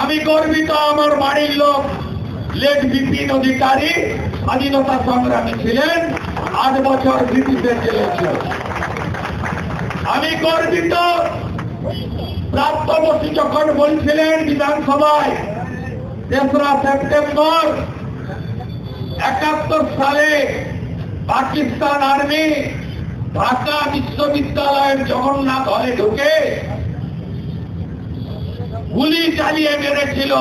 আমি গর্বিত আমার বাড়ির লোক লেট বিপিন অধিকারী, স্বাধীনতা সংগ্রামী ছিলেন, আট বছর ব্রিটিশের জেলে আমি গর্বিত প্রাপ্ত যখন বলছিলেন বিধানসভায়, তেসরা সেপ্টেম্বর একাত্তর সালে পাকিস্তান আর্মি, ঢাকা বিশ্ববিদ্যালয়ের জগন্নাথ হলে ঢুকে গুলি চালিয়ে মেরেছিল।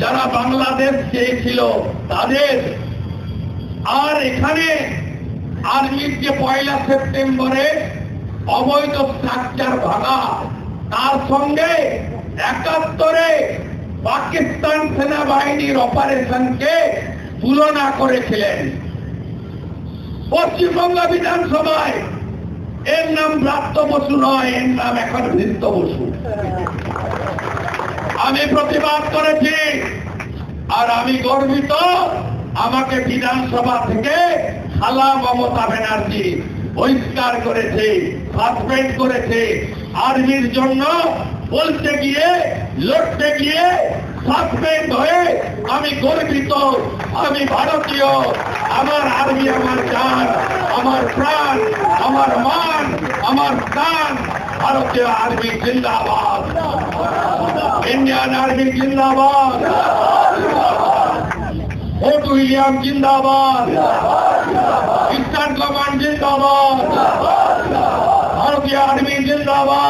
যারা বাংলাদেশ চেয়েছিল, তাদের। আর এখানে আর্মির যে পয়লা সেপ্টেম্বরে অবৈধ স্ট্রাকচার ভাঙা, তার সঙ্গে একাত্তরে পাকিস্তান সেনাবাহিনীর অপারেশনকে তুলনা করেছিলেন। পশ্চিমবঙ্গ বিধানসভায় এর নাম ব্রাত্য বসু নয়, এর নাম এখন বৃত্ত বসু। আমি প্রতিবাদ করেছি। আর আমি গর্বিত আমাকে বিধানসভা থেকে খালা মমতা ব্যানার্জি বহিষ্কার করেছে, সাসপেন্ড করেছে। আর্মির জন্য বলতে গিয়ে, লড়তে গিয়ে সাসপেন্ড হয়ে আমি গর্বিত। আমি ভারতীয়, আমার আর্মি, আমার জান, আমার প্রাণ, আমার মান, আমার প্রাণ, ভারতীয় আর্মি জিন্দাবাদ। ইন্ডিয়ান আর্মি জিন্দাবাদ ফোর্ট উইলিয়াম জিন্দাবাদ ইস্টার্ন কমান্ড জিন্দাবাদ ভারতীয় আর্মি জিন্দাবাদ